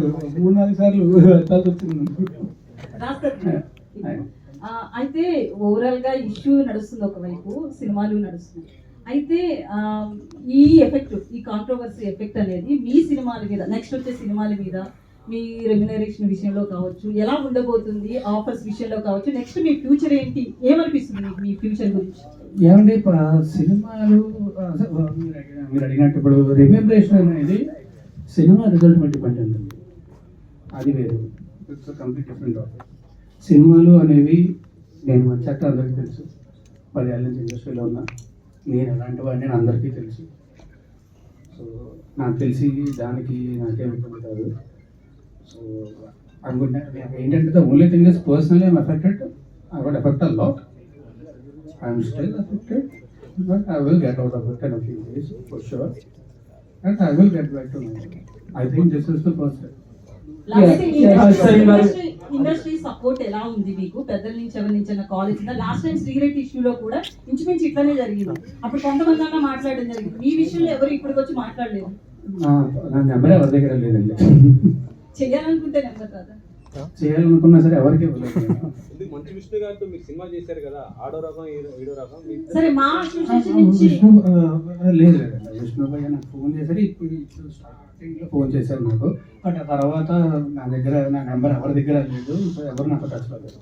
కాదు మూడు నాలుగు సార్లు వచ్చింది. రాస్తారు ఆ, అయితే ఓవరాల్గా ఇష్యూ నడుస్తుంది ఒకవైపు సినిమాలు నడుస్తున్నాయి. అయితే ఈ ఎఫెక్ట్ ఈ కాంట్రవర్సీ ఎఫెక్ట్ అనేది మీ సినిమాల మీద నెక్స్ట్ వచ్చే సినిమాల మీద మీ రెమ్యునరేషన్ విషయంలో కావచ్చు ఎలా ఉండబోతుంది ఆఫర్స్ విషయంలో కావచ్చు నెక్స్ట్ మీ ఫ్యూచర్ ఏంటి ఏమనిపిస్తుంది మీకు మీ ఫ్యూచర్ గురించి? ఏమండి సినిమాలు మీరు అడిగిన- మీరు అడిగినట్టు ఇప్పుడు రిమెంబరేషన్ అనేది సినిమా రిజల్ట్ బట్టి ఉంటుంది అది వేరు. ఇట్స్ కంప్లీట్ డిఫరెంట్ సినిమాలు అనేవి నేను వచ్చాక అందరికీ తెలుసు. పదేళ్ళ నుంచి ఇండస్ట్రీలో ఉన్నా. నేను ఎలాంటి వాడిని అందరికీ తెలుసు. సో నాకు తెలిసి దానికి నాకేం ఇబ్బంది కాదు. సో అనుకుంటే ఏంటంటే the only thing is personal I'm affected I what affect a lot I'm still affected but I will get out of it in a few days for I And I will get back to normal. I think this industry support ఎలా ఉంది మీకు? పెద్దల నుంచి ఎవరి నుంచి college last time Sri Reddy ఇష్యూలో కూడా ఇంచుమించు ఇట్లానే జరిగింది. అప్పుడు కొంతమంది అన్న మాట్లాడడం జరిగింది. మీ విషయంలో ఎవరు ఇప్పటికి వచ్చి మాట్లాడలేదు? నా నెంబర్ ఎవరి దగ్గర లేదండి. చేయాలనుకుంటే నెంబర్ చేయాలనుకున్నా సరే ఎవరికి మంచు విష్ణు గారితో మీరు సినిమా చేశారు కదా ఆడో రకం ఈడో రకం సరే మా అసోసియేషన్ నుంచి విష్ణు లేదు. విష్ణుభయ్య నాకు ఫోన్ చేశారు ఇప్పుడు ఇప్పుడు స్టార్టింగ్లో ఫోన్ చేశారు నాకు. బట్ ఆ తర్వాత నా దగ్గర నా నెంబర్ ఎవరి దగ్గర లేదు సో ఎవరు నాకు టచ్లో లేదు